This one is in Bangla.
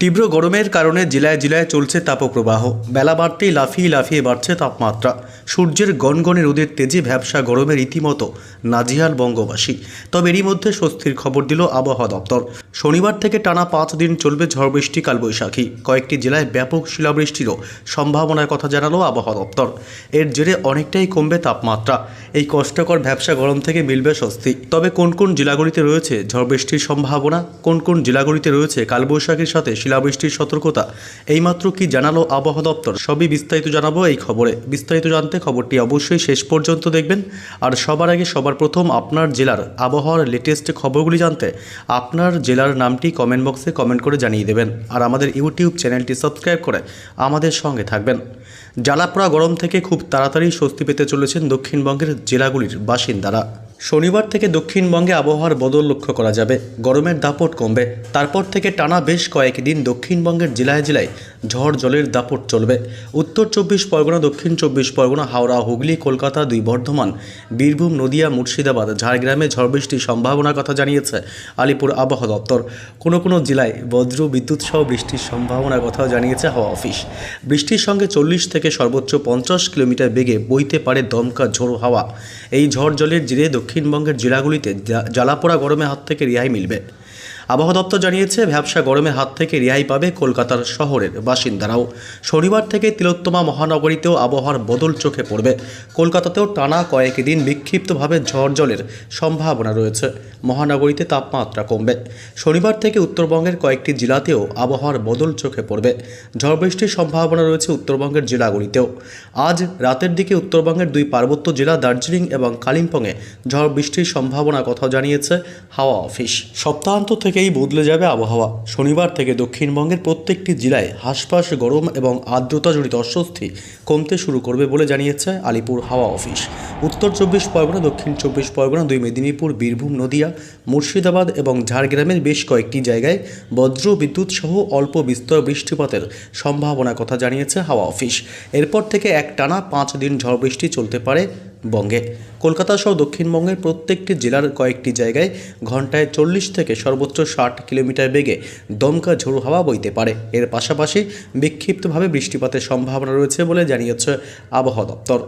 তীব্র গরমের কারণে জেলায় জেলায় চলছে তাপপ্রবাহ। বেলা বাড়তেই লাফিয়ে লাফিয়ে বাড়ছে তাপমাত্রা। সূর্যের গনগনে রোদের তেজে ভ্যাবসা গরমের রীতিমতো নাজিহাল বঙ্গবাসী। তবে এরই মধ্যে স্বস্তির খবর দিল আবহাওয়া দপ্তর। শনিবার থেকে টানা পাঁচ দিন চলবে ঝড় বৃষ্টি কালবৈশাখী। কয়েকটি জেলায় ব্যাপক শিলাবৃষ্টিরও সম্ভাবনার কথা জানালো আবহাওয়া দপ্তর। এর জেরে অনেকটাই কমবে তাপমাত্রা। এই কষ্টকর ব্যবসা গরম থেকে মিলবে স্বস্তি। তবে কোন কোন জেলাগুলিতে রয়েছে ঝড় বৃষ্টির সম্ভাবনা? কোন কোন জেলাগুলিতে রয়েছে কালবৈশাখীর সাথে শিলাবৃষ্টির সতর্কতা? এইমাত্র কি জানালো আবহাওয়া দপ্তর? সবই বিস্তারিত জানাব এই খবরে। বিস্তারিত জানতে খবরটি অবশ্যই শেষ পর্যন্ত দেখবেন। আর সবার আগে সবার প্রথম আপনার জেলার আবহাওয়ার লেটেস্ট খবরগুলি জানতে আপনার জেলার নামটি কমেন্ট বক্সে কমেন্ট করে জানিয়ে দেবেন আর আমাদের ইউটিউব চ্যানেলটি সাবস্ক্রাইব করে আমাদের সঙ্গে থাকবেন। জ্বালাপোড়া গরম থেকে খুব তাড়াতাড়ি স্বস্তি পেতে চলেছেন দক্ষিণবঙ্গের জেলাগুলির বাসিন্দারা। শনিবার থেকে দক্ষিণবঙ্গে আবহাওয়ার বদল লক্ষ্য করা যাবে। গরমের দাপট কমবে। তারপর থেকে টানা বেশ কয়েকদিন দক্ষিণবঙ্গের জেলায় জেলায় ঝড় জলের দাপট চলবে। উত্তর চব্বিশ পরগনা, দক্ষিণ চব্বিশ পরগনা, হাওড়া, হুগলি, কলকাতা, দুই বর্ধমান, বীরভূম, নদিয়া, মুর্শিদাবাদ, ঝাড়গ্রামে ঝড় বৃষ্টির সম্ভাবনার কথা জানিয়েছে আলিপুর আবহাওয়া দপ্তর। কোনো কোনো জেলায় বজ্র, বিদ্যুৎ সহ বৃষ্টির সম্ভাবনার কথাও জানিয়েছে হাওয়া অফিস। বৃষ্টির সঙ্গে চল্লিশ থেকে সর্বোচ্চ পঞ্চাশ কিলোমিটার বেগে বইতে পারে দমকা ঝোড়ো হাওয়া। এই ঝড় জলের জিরে দক্ষিণবঙ্গের জেলাগুলিতে জ্বালাপোড়া গরমে হাত থেকে রেহাই মিলবে। আবহাওয়া দপ্তর জানিয়েছে ভ্যাবসা গরমের হাত থেকে রেহাই পাবে কলকাতার শহরের বাসিন্দারাও। শনিবার থেকে তিলোত্তমা মহানগরীতেও আবহাওয়ার বদল চোখে পড়বে। কলকাতাতেও টানা কয়েকদিন বিক্ষিপ্তভাবে ঝড় জলের সম্ভাবনা রয়েছে। মহানগরীতে তাপমাত্রা কমবে। শনিবার থেকে উত্তরবঙ্গের কয়েকটি জেলাতেও আবহাওয়ার বদল চোখে পড়বে। ঝড় বৃষ্টির সম্ভাবনা রয়েছে উত্তরবঙ্গের জেলাগুলিতেও। আজ রাতের দিকে উত্তরবঙ্গের দুই পার্বত্য জেলা দার্জিলিং এবং কালিম্পংয়ে ঝড় বৃষ্টির সম্ভাবনার কথা জানিয়েছে হাওয়া অফিস। সপ্তাহান্ত থেকেই বদলে যাবে আবহাওয়া। শনিবার থেকে দক্ষিণবঙ্গের প্রত্যেকটি জেলায় হাসপাস গরম এবং আর্দ্রতাজনিত অস্বস্তি কমতে শুরু করবে বলে জানিয়েছে আলিপুর হাওয়া অফিস। উত্তর চব্বিশ পরগনা, দক্ষিণ চব্বিশ পরগনা, দুই মেদিনীপুর, বীরভূম, নদিয়া, মুর্শিদাবাদ এবং ঝাড়গ্রামের বেশ কয়েকটি জায়গায় বজ্র বিদ্যুৎ সহ অল্প বিস্তর বৃষ্টিপাতের সম্ভাবনার কথা জানিয়েছে হাওয়া অফিস। এরপর থেকে এক টানা পাঁচ দিন ঝড় বৃষ্টি চলতে পারে বঙ্গে। কলকাতা সহ দক্ষিণবঙ্গের প্রত্যেকটি জেলার কয়েকটি জায়গায় ঘন্টায় চল্লিশ থেকে সর্বোচ্চ ষাট কিলোমিটার বেগে দমকা ঝোড়ো হাওয়া বইতে পারে। এর পাশাপাশি বিক্ষিপ্তভাবে বৃষ্টিপাতের সম্ভাবনা রয়েছে বলে জানিয়েছে আবহাওয়া দপ্তর।